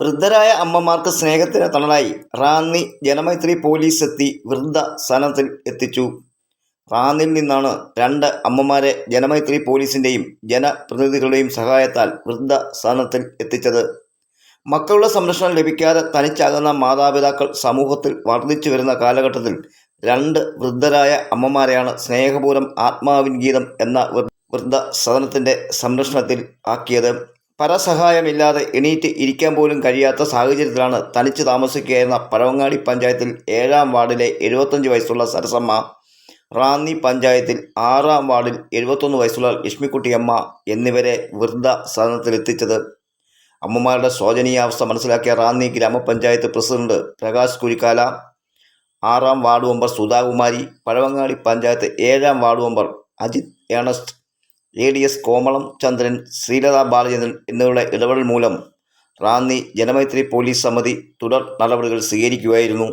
വൃദ്ധരായ അമ്മമാർക്ക് സ്നേഹത്തിന് തണലായി. റാന്നി ജനമൈത്രി പോലീസ് എത്തി വൃദ്ധ സ്ഥാനത്തിൽ എത്തിച്ചു. റാന്നിൽ നിന്നാണ് രണ്ട് അമ്മമാരെ ജനമൈത്രി പോലീസിന്റെയും ജനപ്രതിനിധികളുടെയും സഹായത്താൽ വൃദ്ധ സ്ഥാനത്തിൽ എത്തിച്ചത്. മക്കളുടെ സംരക്ഷണം ലഭിക്കാതെ തനിച്ചാകുന്ന മാതാപിതാക്കൾ സമൂഹത്തിൽ വർദ്ധിച്ചു വരുന്ന കാലഘട്ടത്തിൽ രണ്ട് വൃദ്ധരായ അമ്മമാരെയാണ് സ്നേഹപൂർവം ആത്മാവിൻ ഗീതം എന്ന വൃദ്ധ സദനത്തിന്റെ സംരക്ഷണത്തിൽ ആക്കിയത്. പരസഹായമില്ലാതെ എണീറ്റ് ഇരിക്കാൻ പോലും കഴിയാത്ത സാഹചര്യത്തിലാണ് തനിച്ച് താമസിക്കുകയായിരുന്ന പരവങ്ങാടി പഞ്ചായത്തിൽ ഏഴാം വാർഡിലെ എഴുപത്തഞ്ച് വയസ്സുള്ള സരസമ്മ റാന്നി പഞ്ചായത്തിൽ ആറാം വാർഡിൽ എഴുപത്തൊന്ന് വയസ്സുള്ള ലക്ഷ്മിക്കുട്ടിയമ്മ എന്നിവരെ വൃദ്ധ സദനത്തിലെത്തിച്ചത്. അമ്മമാരുടെ ശോചനീയാവസ്ഥ മനസ്സിലാക്കിയ റാന്നി ഗ്രാമപഞ്ചായത്ത് പ്രസിഡന്റ് പ്രകാശ് കുരിക്കാല ആറാം വാർഡ് മെമ്പർ സുധാകുമാരി പഴവങ്ങാടി പഞ്ചായത്ത് ഏഴാം ward member Ajith Ernest A D S Komalam Chandran Sreelatha Balachandran എന്നിവരുടെ ഇടപെടൽ മൂലം റാന്നി ജനമൈത്രി പോലീസ് സമിതി തുടർ നടപടികൾ സ്വീകരിക്കുകയായിരുന്നു.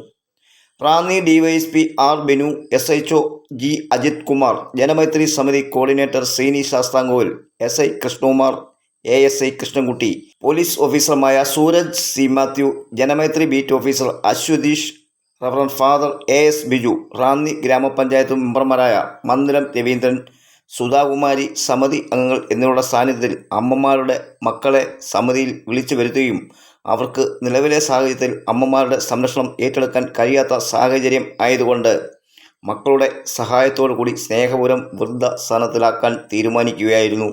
Ranni DYSP R Binu S H O G Ajith Kumar Janamaithri സമിതി coordinator Sreeni Sasthamkovil S I Krishnakumar A S I Krishnankutty police ഓഫീസർമായ Sooraj C Mathew Janamaithri beat officer Aswathish reverend father A S Biju Ranni ഗ്രാമപഞ്ചായത്ത് മെമ്പർമാരായ മന്ദിരം രവീന്ദ്രൻ സുധാകുമാരി സമിതി അംഗങ്ങൾ എന്നിവരുടെ സാന്നിധ്യത്തിൽ അമ്മമാരുടെ മക്കളെ സമിതിയിൽ വിളിച്ചു വരുത്തുകയും അവർക്ക് നിലവിലെ സാഹചര്യത്തിൽ അമ്മമാരുടെ സംരക്ഷണം ഏറ്റെടുക്കാൻ കഴിയാത്ത സാഹചര്യം ആയതുകൊണ്ട് മക്കളുടെ സഹായത്തോടു കൂടി സ്നേഹപൂരം വൃദ്ധ സ്ഥാനത്തിലാക്കാൻ തീരുമാനിക്കുകയായിരുന്നു.